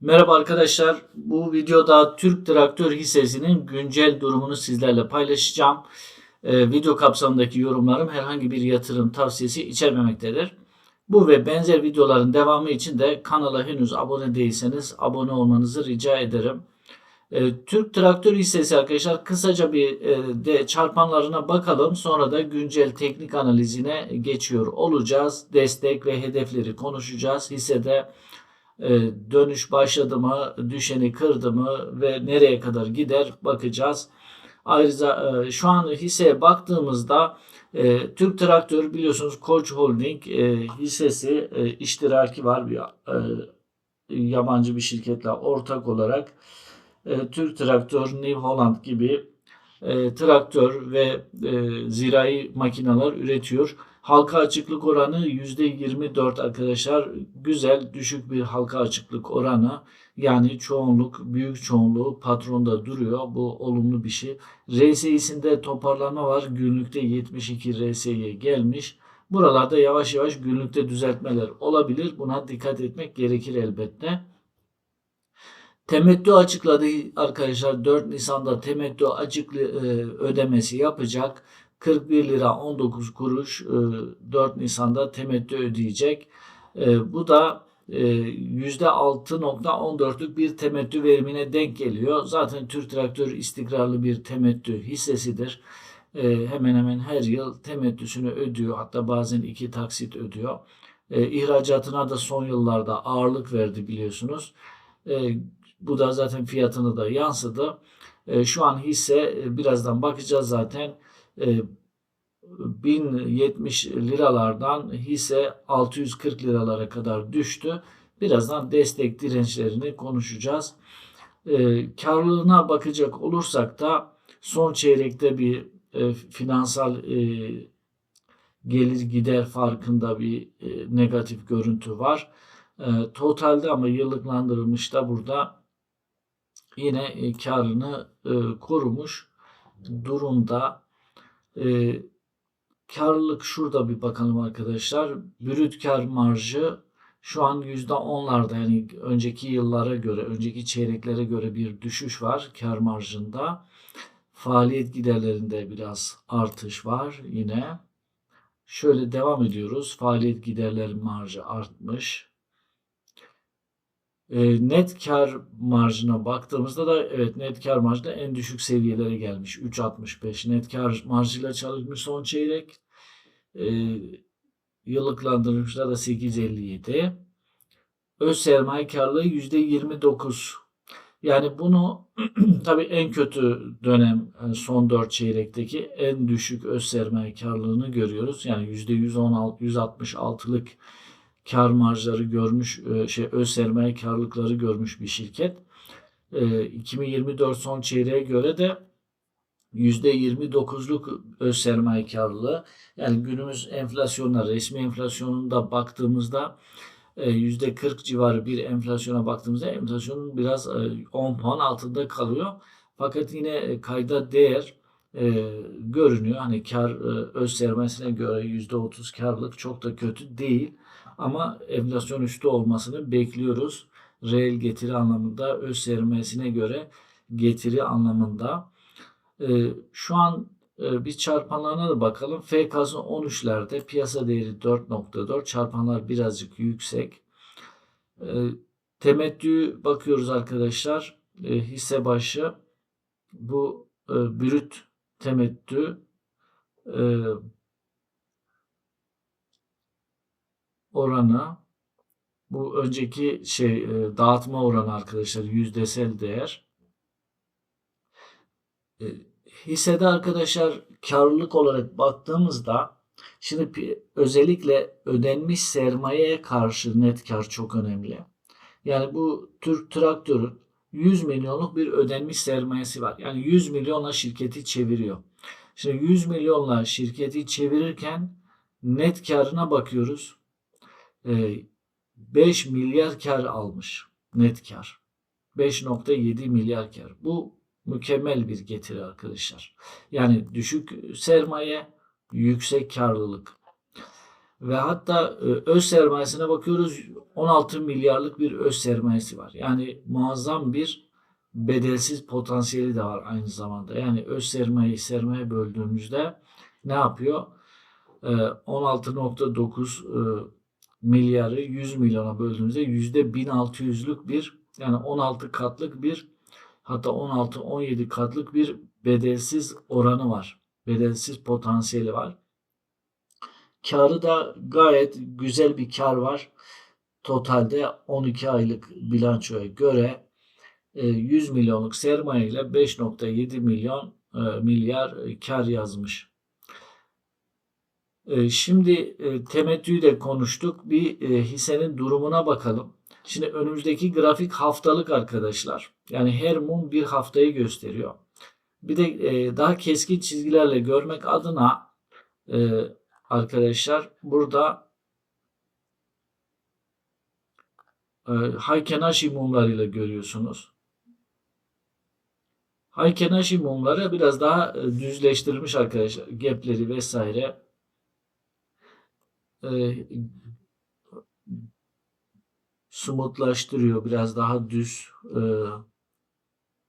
Merhaba arkadaşlar. Bu videoda Türk Traktör hissesinin güncel durumunu sizlerle paylaşacağım. Ee, video kapsamındaki yorumlarım herhangi bir yatırım tavsiyesi içermemektedir. Bu ve benzer videoların devamı için de kanala henüz abone değilseniz abone olmanızı rica ederim. Ee, Türk Traktör hissesi arkadaşlar kısaca bir e, de çarpanlarına bakalım. Sonra da güncel teknik analizine geçiyor olacağız. Destek ve hedefleri konuşacağız. Hissede dönüş başladı mı, düşeni kırdı mı ve nereye kadar gider bakacağız. Ayrıca e, şu an hisseye baktığımızda e, Türk Traktör biliyorsunuz Koç Holding e, hissesi iştiraki var bir yabancı bir şirketle ortak olarak Türk Traktör, New Holland gibi traktör ve zirai makineler üretiyor. Halka açıklık oranı %24 arkadaşlar. Güzel, düşük bir halka açıklık oranı. Yani çoğunluk, büyük çoğunluğu patronda duruyor. Bu olumlu bir şey. RSI'sinde toparlanma var. Günlükte 72 RSI'ye gelmiş. Buralarda yavaş yavaş günlükte düzeltmeler olabilir. Buna dikkat etmek gerekir elbette. Temettü açıkladı arkadaşlar 4 Nisan'da temettü açıklı e, ödemesi yapacak. 41 lira 19 kuruş e, 4 Nisan'da temettü ödeyecek. E, bu da e, %6.14'lük bir temettü verimine denk geliyor. Zaten Türk Traktör istikrarlı bir temettü hissesidir. E, hemen hemen her yıl temettüsünü ödüyor. Hatta bazen iki taksit ödüyor. E, ihracatına da son yıllarda ağırlık verdi biliyorsunuz. E, bu da zaten fiyatını da yansıdı. E, şu an hisse e, birazdan bakacağız zaten. E, 1070 liralardan hisse 640 liralara kadar düştü. Birazdan destek dirençlerini konuşacağız. E, karlılığına bakacak olursak da son çeyrekte bir e, finansal e, gelir gider farkında bir e, negatif görüntü var. E, totalde ama yıllıklandırılmış da burada yine e, karını e, korumuş durumda. E, karlılık şurada bir bakalım arkadaşlar. Brüt kar marjı şu an %10'larda yani önceki yıllara göre, önceki çeyreklere göre bir düşüş var kar marjında. Faaliyet giderlerinde biraz artış var yine. Şöyle devam ediyoruz. Faaliyet giderleri marjı artmış. E, net kar marjına baktığımızda da evet net kar marjı en düşük seviyelere gelmiş. 3.65 net kar marjıyla çalışmış son çeyrek. E, yıllıklandırılmışlar da 8.57. Öz sermaye karlılığı %29. Yani bunu tabii en kötü dönem yani son 4 çeyrekteki en düşük öz sermaye karlılığını görüyoruz. Yani %116, 166'lık kar marjları görmüş, e, şey öz sermaye karlılıkları görmüş bir şirket. 2024 son çeyreğe göre de %29'luk öz sermaye karlılığı. Yani günümüz enflasyonuna, resmi enflasyonunda baktığımızda %40 civarı bir enflasyona baktığımızda enflasyonun biraz 10 puan altında kalıyor. Fakat yine kayda değer görünüyor. Hani kar öz sermayesine göre %30 karlılık çok da kötü değil. Ama enflasyon üstü olmasını bekliyoruz. Reel getiri anlamında öz sermayesine göre getiri anlamında. Ee, şu an e, bir çarpanlarına da bakalım. FK'sı 13'lerde piyasa değeri 4.4 çarpanlar birazcık yüksek. Ee, temettü bakıyoruz arkadaşlar. Ee, hisse başı bu e, brüt temettü e, oranı bu önceki şey e, dağıtma oranı arkadaşlar yüzdesel değer. E, hissede arkadaşlar karlılık olarak baktığımızda şimdi özellikle ödenmiş sermayeye karşı net kar çok önemli. Yani bu Türk Traktör'ün 100 milyonluk bir ödenmiş sermayesi var. Yani 100 milyonla şirketi çeviriyor. Şimdi 100 milyonla şirketi çevirirken net karına bakıyoruz. 5 milyar kar almış. Net kar. 5.7 milyar kar. Bu mükemmel bir getiri arkadaşlar. Yani düşük sermaye, yüksek karlılık. Ve hatta e, öz sermayesine bakıyoruz 16 milyarlık bir öz sermayesi var. Yani muazzam bir bedelsiz potansiyeli de var aynı zamanda. Yani öz sermayeyi sermaye böldüğümüzde ne yapıyor? Ee, 16.9 e, milyarı 100 milyona böldüğümüzde yüzde 1600'lük bir yani 16 katlık bir hatta 16-17 katlık bir bedelsiz oranı var. Bedelsiz potansiyeli var. Karı da gayet güzel bir kar var. Totalde 12 aylık bilançoya göre e, 100 milyonluk sermaye ile 5.7 milyon e, milyar e, kar yazmış. E, Şimdi e, temettüyü de konuştuk. Bir e, hissenin durumuna bakalım. Şimdi önümüzdeki grafik haftalık arkadaşlar. Yani her mum bir haftayı gösteriyor. Bir de e, daha keskin çizgilerle görmek adına arkadaşlar burada Haykenashi mumlarıyla görüyorsunuz. Haykenashi mumları biraz daha düzleştirilmiş arkadaşlar. Gapleri vesaire e, smoothlaştırıyor. Biraz daha düz e,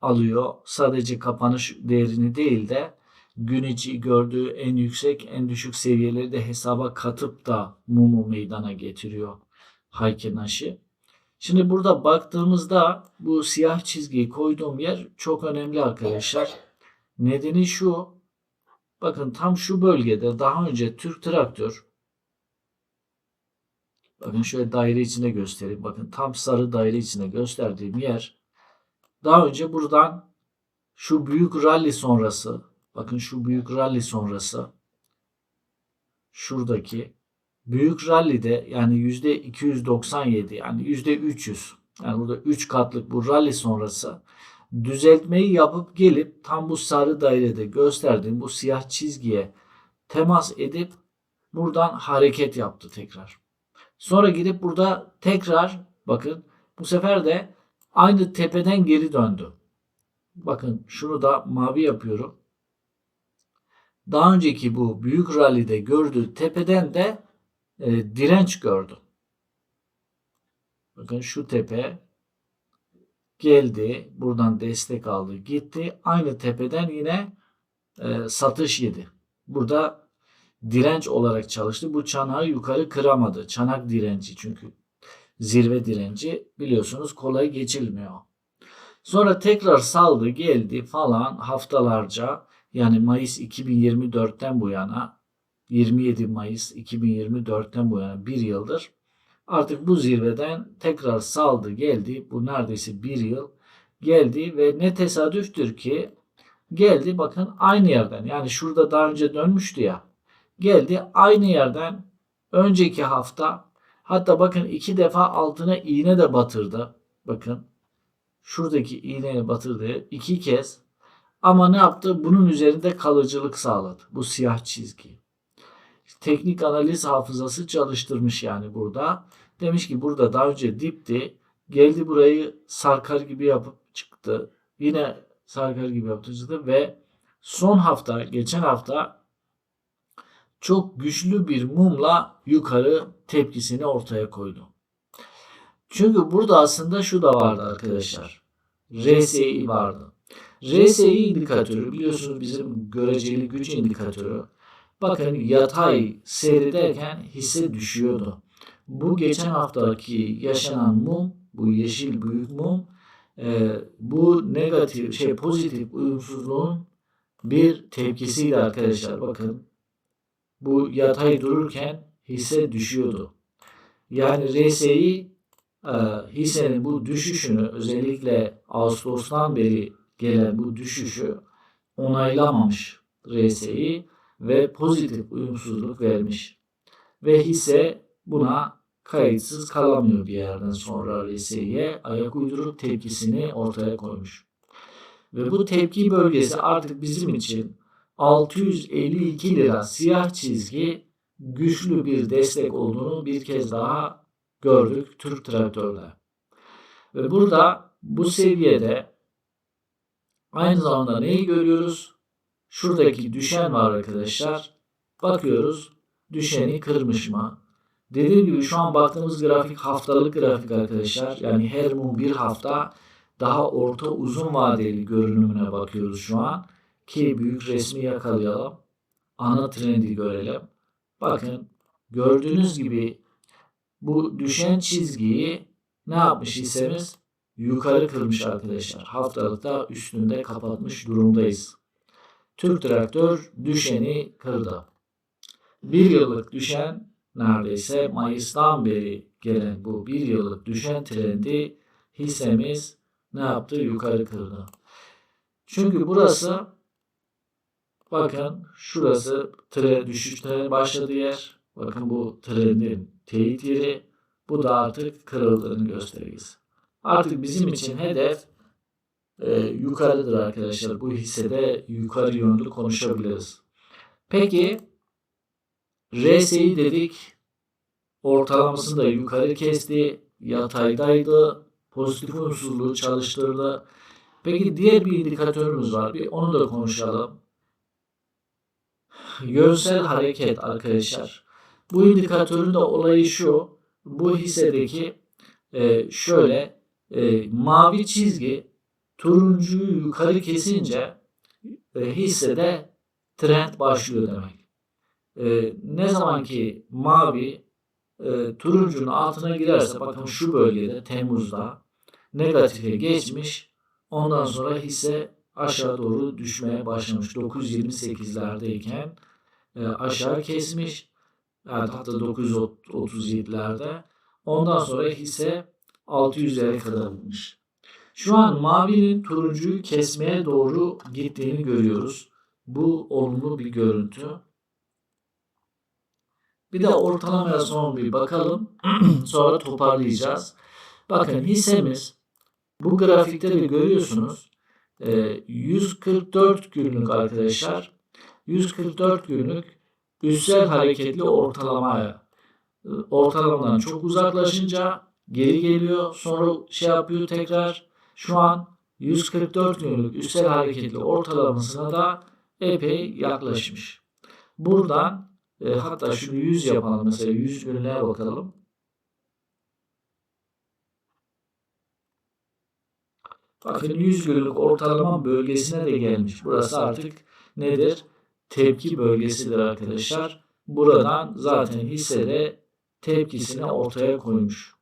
alıyor. Sadece kapanış değerini değil de gün içi gördüğü en yüksek en düşük seviyeleri de hesaba katıp da mumu meydana getiriyor Haykenashi. Şimdi burada baktığımızda bu siyah çizgiyi koyduğum yer çok önemli arkadaşlar. Nedeni şu. Bakın tam şu bölgede daha önce Türk Traktör Bakın şöyle daire içinde göstereyim. Bakın tam sarı daire içinde gösterdiğim yer. Daha önce buradan şu büyük rally sonrası bakın şu büyük rally sonrası şuradaki büyük rally'de yani yüzde 297 yani yüzde 300 yani burada 3 katlık bu rally sonrası düzeltmeyi yapıp gelip tam bu sarı dairede gösterdiğim bu siyah çizgiye temas edip buradan hareket yaptı tekrar. Sonra gidip burada tekrar bakın bu sefer de aynı tepeden geri döndü. Bakın şunu da mavi yapıyorum. Daha önceki bu büyük rallide gördüğü tepeden de e, direnç gördü. Bakın şu tepe geldi. Buradan destek aldı. Gitti. Aynı tepeden yine e, satış yedi. Burada direnç olarak çalıştı. Bu çanağı yukarı kıramadı. Çanak direnci çünkü zirve direnci biliyorsunuz kolay geçilmiyor. Sonra tekrar saldı geldi falan haftalarca yani Mayıs 2024'ten bu yana 27 Mayıs 2024'ten bu yana bir yıldır artık bu zirveden tekrar saldı geldi. Bu neredeyse bir yıl geldi ve ne tesadüftür ki geldi bakın aynı yerden yani şurada daha önce dönmüştü ya geldi aynı yerden önceki hafta hatta bakın iki defa altına iğne de batırdı. Bakın şuradaki iğneyi batırdı iki kez ama ne yaptı? Bunun üzerinde kalıcılık sağladı. Bu siyah çizgi. Teknik analiz hafızası çalıştırmış yani burada. Demiş ki burada daha önce dipti. Geldi burayı sarkar gibi yapıp çıktı. Yine sarkar gibi yaptı ve son hafta, geçen hafta çok güçlü bir mumla yukarı tepkisini ortaya koydu. Çünkü burada aslında şu da vardı arkadaşlar. RSI vardı. RSI indikatörü biliyorsunuz bizim göreceli güç indikatörü. Bakın yatay seyrederken hisse düşüyordu. Bu geçen haftaki yaşanan mum, bu yeşil büyük mum, e, bu negatif şey pozitif uyumsuzluğun bir tepkisiydi arkadaşlar. Bakın bu yatay dururken hisse düşüyordu. Yani RSI e, hissenin bu düşüşünü özellikle Ağustos'tan beri gelen bu düşüşü onaylamamış RSI ve pozitif uyumsuzluk vermiş. Ve hisse buna kayıtsız kalamıyor bir yerden sonra RSI'ye ayak uydurup tepkisini ortaya koymuş. Ve bu tepki bölgesi artık bizim için 652 lira siyah çizgi güçlü bir destek olduğunu bir kez daha gördük Türk traktörde. Ve burada bu seviyede aynı zamanda neyi görüyoruz? Şuradaki düşen var arkadaşlar. Bakıyoruz düşeni kırmış mı? Dediğim gibi şu an baktığımız grafik haftalık grafik arkadaşlar. Yani her mum bir hafta daha orta uzun vadeli görünümüne bakıyoruz şu an. Ki büyük resmi yakalayalım. Ana trendi görelim. Bakın gördüğünüz gibi bu düşen çizgiyi ne yapmış hissemiz? Yukarı kırmış arkadaşlar. Haftalıkta üstünde kapatmış durumdayız. Türk Traktör düşeni kırdı. Bir yıllık düşen neredeyse Mayıs'tan beri gelen bu bir yıllık düşen trendi hissemiz ne yaptı? Yukarı kırdı. Çünkü burası bakın şurası tren düşüş treni başladığı yer. Bakın bu trendin teyit yeri. Bu da artık kırıldığını göstergesi. Artık bizim için hedef e, yukarıdır arkadaşlar. Bu hissede yukarı yönlü konuşabiliriz. Peki RSI dedik. Ortalamasını da yukarı kesti. Yataydaydı. Pozitif unsurluğu çalıştırdı. Peki diğer bir indikatörümüz var. Bir onu da konuşalım. Yönsel hareket arkadaşlar. Bu indikatörün de olayı şu. Bu hissedeki e, şöyle e, mavi çizgi turuncuyu yukarı kesince e, hissede trend başlıyor demek. E, ne zaman ki mavi e, turuncunun altına girerse bakın şu bölgede Temmuz'da negatife geçmiş ondan sonra hisse aşağı doğru düşmeye başlamış. 928'lerdeyken e, aşağı kesmiş. Yani hatta 937'lerde. Ondan sonra hisse 600'lere kadar inmiş. Şu an mavinin turuncuyu kesmeye doğru gittiğini görüyoruz. Bu olumlu bir görüntü. Bir de ortalamaya son bir bakalım. Sonra toparlayacağız. Bakın hissemiz bu grafikte de görüyorsunuz. 144 günlük arkadaşlar. 144 günlük üstsel hareketli ortalamaya ortalamadan çok uzaklaşınca geri geliyor. Sonra şey yapıyor tekrar. Şu an 144 günlük üstsel hareketli ortalamasına da epey yaklaşmış. Buradan e, hatta şunu 100 yapalım mesela 100 günlüğe bakalım. Bakın 100 günlük ortalama bölgesine de gelmiş. Burası artık nedir? Tepki bölgesidir arkadaşlar. Buradan zaten hissede tepkisini ortaya koymuş.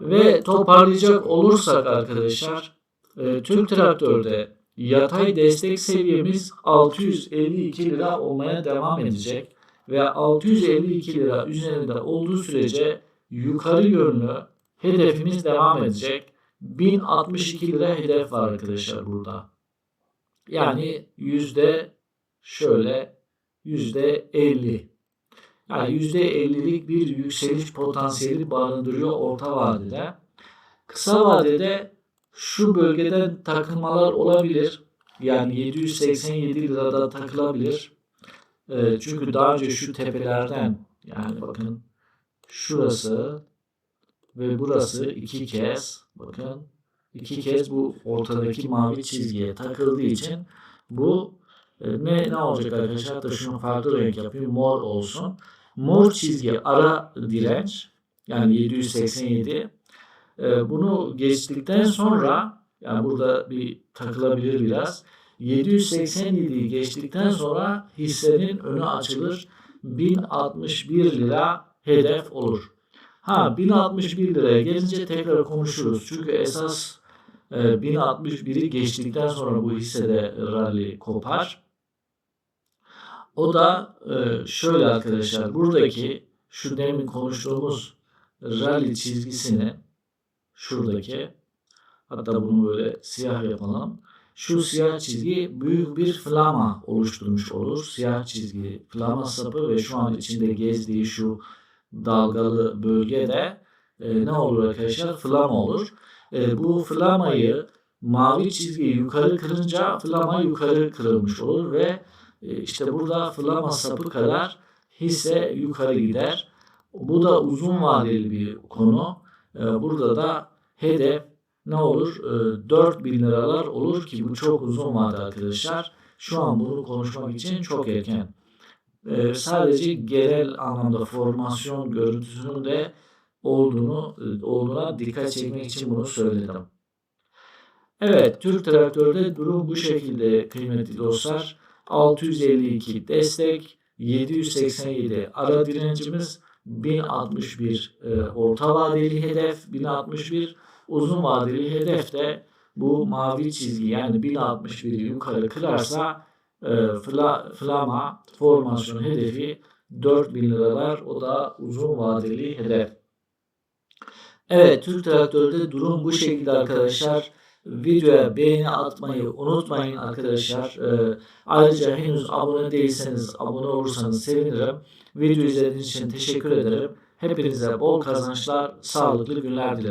Ve toparlayacak olursak arkadaşlar e, Türk Traktör'de yatay destek seviyemiz 652 lira olmaya devam edecek ve 652 lira üzerinde olduğu sürece yukarı yönlü hedefimiz devam edecek. 1062 lira hedef var arkadaşlar burada. Yani yüzde şöyle yüzde 50. Yani yüzde 50'lik bir yükseliş potansiyeli barındırıyor orta vadede. Kısa vadede şu bölgeden takılmalar olabilir. Yani 787 lirada takılabilir. E, çünkü daha önce şu tepelerden yani bakın şurası ve burası iki kez bakın iki kez bu ortadaki mavi çizgiye takıldığı için bu e, ne ne olacak arkadaşlar? Hatta şunu farklı renk yapayım. Mor olsun. Mor çizgi ara direnç yani 787 e, bunu geçtikten sonra yani burada bir takılabilir biraz. 787'yi geçtikten sonra hissenin önü açılır. 1061 lira hedef olur. Ha 1061 liraya gelince tekrar konuşuruz. Çünkü esas e, 1061'i geçtikten sonra bu hissede rally kopar. O da e, şöyle arkadaşlar buradaki şu demin konuştuğumuz rally çizgisini şuradaki hatta bunu böyle siyah yapalım. Şu siyah çizgi büyük bir flama oluşturmuş olur. Siyah çizgi flama sapı ve şu an içinde gezdiği şu dalgalı bölgede e, ne olur arkadaşlar? Flama olur. E, bu flamayı mavi çizgiyi yukarı kırınca flama yukarı kırılmış olur ve e, işte burada flama sapı kadar hisse yukarı gider. Bu da uzun vadeli bir konu. E, burada da hedef ne olur? E, 4000 liralar olur ki bu çok uzun vade arkadaşlar. Şu an bunu konuşmak için çok erken. E, sadece genel anlamda formasyon görüntüsünün de olduğunu e, olduğuna dikkat çekmek için bunu söyledim. Evet, Türk Traktör'de durum bu şekilde kıymetli dostlar. 652 destek, 787 ara direncimiz, 1061 e, orta vadeli hedef, 1061 uzun vadeli hedef de bu mavi çizgi yani 1061'i yukarı kırarsa flama formasyon hedefi 4000 liralar o da uzun vadeli hedef. Evet Türk Traktör'de durum bu şekilde arkadaşlar. Videoya beğeni atmayı unutmayın arkadaşlar. Ee, ayrıca henüz abone değilseniz abone olursanız sevinirim. Video izlediğiniz için teşekkür ederim. Hepinize bol kazançlar, sağlıklı günler dilerim.